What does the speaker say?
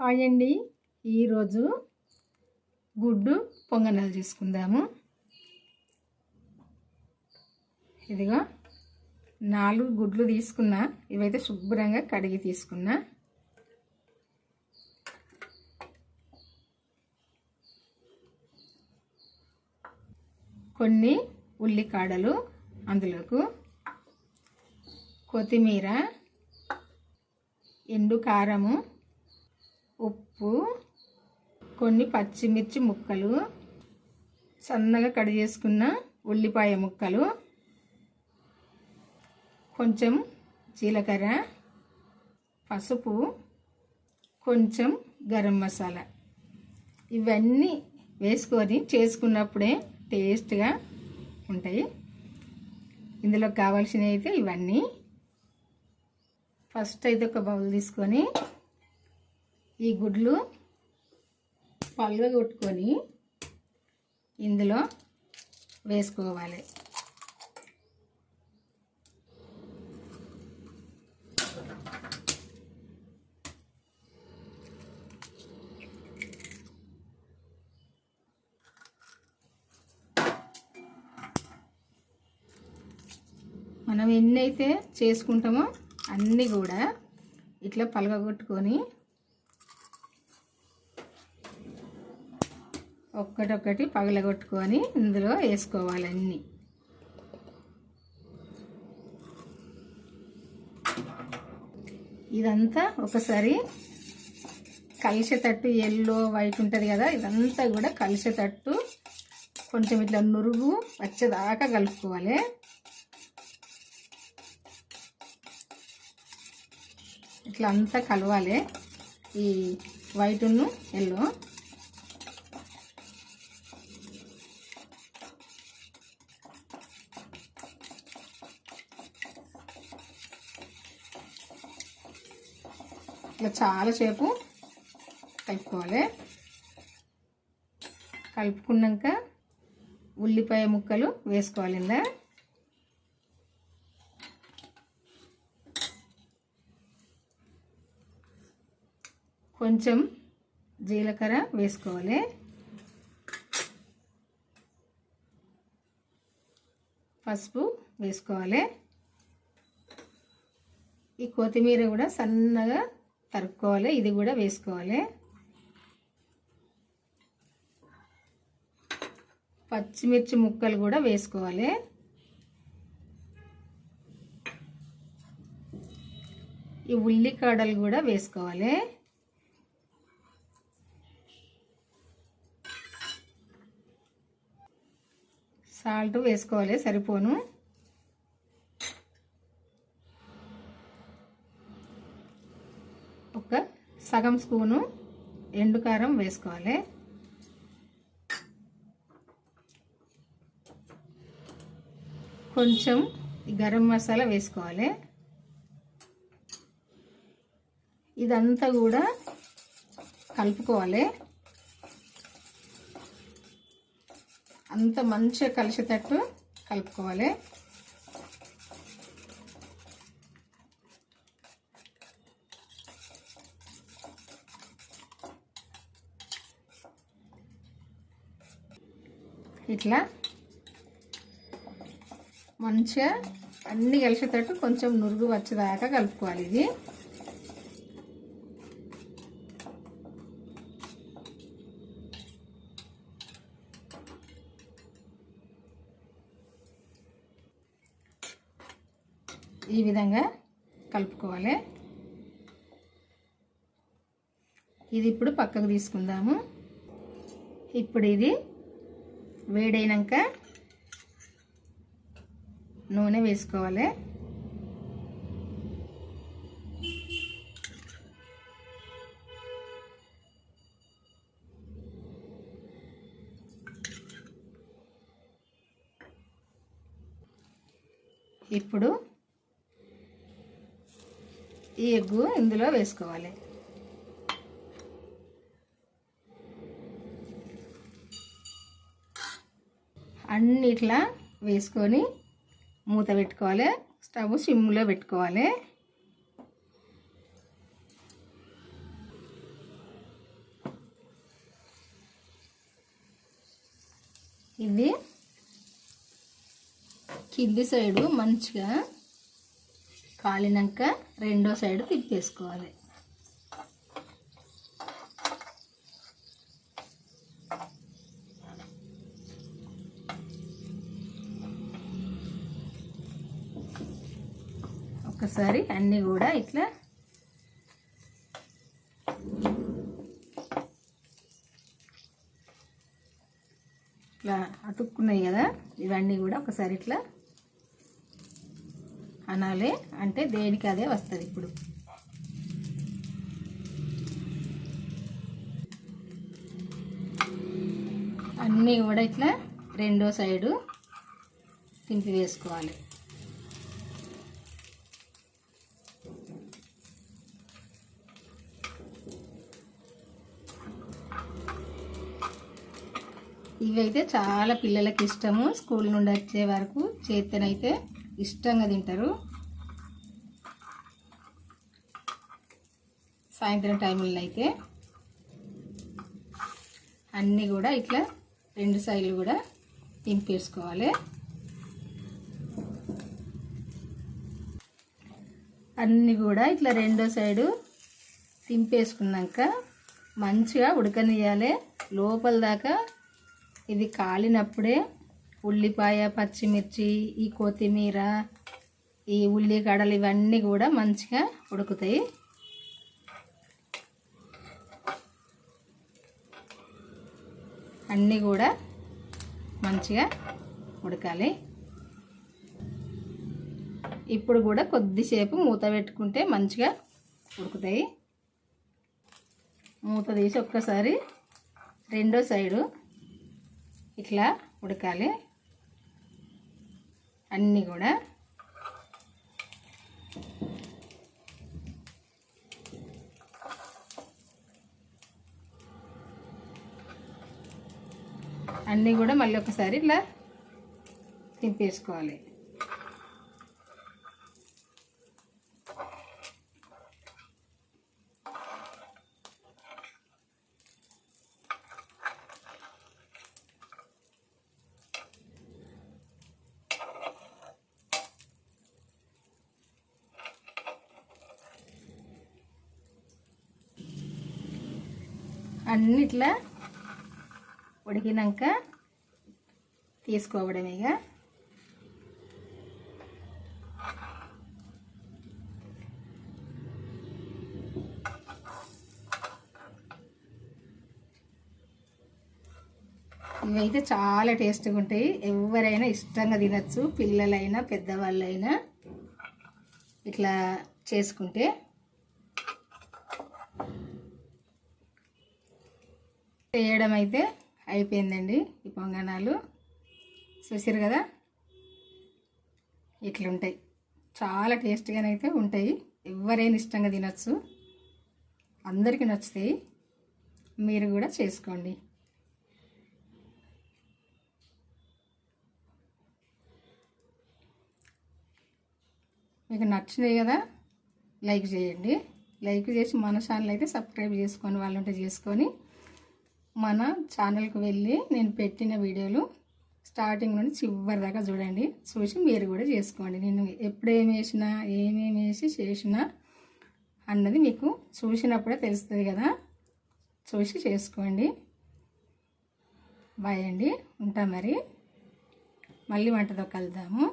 Hi అండి ఈరోజు గుడ్డు పొంగనాలు చేసుకుందాము. ఇదిగో నాలుగు గుడ్లు తీసుకున్నా. ఇవైతే శుభ్రంగా కడిగి తీసుకున్నా. కొన్ని ఉల్లికాడలు అందులోకు కొత్తిమీర ఎండు కారము ఉప్పు కొన్ని పచ్చిమిర్చి ముక్కలు సన్నగా కట్ చేసుకున్న ఉల్లిపాయ ముక్కలు కొంచెం జీలకర్ర పసుపు కొంచెం గరం మసాలా. ఇవన్నీ వేసుకొని చేసుకున్నప్పుడే టేస్ట్గా ఉంటాయి. ఇందులో కావాల్సినవి అయితే ఇవన్నీ. ఫస్ట్ అయితే ఒక బౌల్ తీసుకొని ఈ గుడ్లు పలుగా ఇందులో వేసుకోవాలి. మనం ఎన్నైతే చేసుకుంటామో అన్నీ కూడా ఇట్లా పలగొట్టుకొని ఒక్కటొక్కటి పగలగొట్టుకొని ఇందులో వేసుకోవాలన్నీ. ఇదంతా ఒకసారి కలిసేటట్టు ఎల్లో వైట్ ఉంటుంది కదా ఇదంతా కూడా కలిసేటట్టు కొంచెం ఇట్లా నురుగు వచ్చేదాకా కలుపుకోవాలి. ఇట్లా అంతా కలవాలి. ఈ వైటును ఎల్లో ఇట్లా చాలాసేపు కలుపుకోవాలి. కలుపుకున్నాక ఉల్లిపాయ ముక్కలు వేసుకోవాలి ఇందా. కొంచెం జీలకర్ర వేసుకోవాలి. పసుపు వేసుకోవాలి. ఈ కొత్తిమీర కూడా సన్నగా తరుక్కోవాలి ఇది కూడా వేసుకోవాలి. పచ్చిమిర్చి ముక్కలు కూడా వేసుకోవాలి. ఈ ఉల్లికాడలు కూడా వేసుకోవాలి. సాల్ట్ వేసుకోవాలి సరిపోను. ఒక సగం స్పూను ఎండుకారం వేసుకోవాలి. కొంచెం గరం మసాలా వేసుకోవాలి. ఇదంతా కూడా కలుపుకోవాలి. అంత మంచిగా కలిసేటట్టు కలుపుకోవాలి. ఇట్లా మంచిగా అన్నీ కలిసేటట్టు కొంచెం నురుగు వచ్చేదాకా కలుపుకోవాలి ఇది. ఈ విధంగా కలుపుకోవాలి. ఇది ఇప్పుడు పక్కకు తీసుకుందాము. ఇప్పుడు ఇది వేడైనాక నూనె వేసుకోవాలి. ఇప్పుడు ఈ ఎగ్గు ఇందులో వేసుకోవాలి. అన్నిట్లా వేసుకొని మూత పెట్టుకోవాలి. స్టవ్ సిమ్లో పెట్టుకోవాలి. ఇది కింది సైడు మంచిగా కాలినాక రెండో సైడ్ తిప్పేసుకోవాలి. ఒక్కసారి అన్నీ కూడా ఇట్లా ఇట్లా అతుక్కున్నాయి కదా ఇవన్నీ కూడా ఒకసారి ఇట్లా అనాలి. అంటే దేనికి అదే వస్తుంది ఇప్పుడు. అన్నీ కూడా ఇట్లా రెండో సైడు తింపి వేసుకోవాలి. ఇవైతే చాలా పిల్లలకి ఇష్టము. స్కూల్ నుండి వచ్చే వరకు చేతనైతే ఇష్టంగా తింటారు. సాయంత్రం టైంలో అయితే అన్నీ కూడా ఇట్లా రెండు సైడ్లు కూడా తింపేసుకోవాలి అన్నీ కూడా ఇట్లా రెండో సైడు తింపేసుకున్నాక మంచిగా ఉడకనియాలి లోపల దాకా ఇది కాలినప్పుడే ఉల్లిపాయ పచ్చిమిర్చి ఈ కొత్తిమీర ఈ ఉల్లిగడలు ఇవన్నీ కూడా మంచిగా ఉడుకుతాయి. అన్నీ కూడా మంచిగా ఉడకాలి. ఇప్పుడు కూడా కొద్దిసేపు మూత పెట్టుకుంటే మంచిగా ఉడుకుతాయి. మూత తీసి ఒక్కసారి రెండో సైడు ఇట్లా ఉడకాలి. అన్నీ కూడా అన్నీ కూడా మళ్ళీ ఒకసారి ఇట్లా తింపేసుకోవాలి అన్నిట్లా ఉడికినాక తీసుకోవడమే ఇక. ఇవైతే చాలా టేస్ట్గా ఉంటాయి. ఎవరైనా ఇష్టంగా తినచ్చు పిల్లలైనా పెద్దవాళ్ళైనా ఇట్లా చేసుకుంటే. చేయడం అయితే అయిపోయిందండి ఈ పొంగనాలు. చూసారు కదా? ఇట్లుంటాయి. చాలా టేస్ట్గానైతే ఉంటాయి. ఎవరైనా ఇష్టంగా తినచ్చు. అందరికీ నచ్చుతాయి. మీరు కూడా చేసుకోండి. మీకు నచ్చినాయి కదా లైక్ చేయండి. లైక్ చేసి మన ఛానల్ అయితే సబ్స్క్రైబ్ చేసుకొని వాళ్ళు ఉంటే చేసుకొని మన ఛానల్కి వెళ్ళి నేను పెట్టిన వీడియోలు స్టార్టింగ్ నుండి చివరి దాకా చూడండి. చూసి మీరు కూడా చేసుకోండి. నేను ఎప్పుడేమి వేసినా ఏమేమి వేసి చేసినా అన్నది మీకు చూసినప్పుడే తెలుస్తుంది కదా. చూసి చేసుకోండి. బాయ్ అండి. ఉంటా మరి. మళ్ళీ వంటతో కలుద్దాము.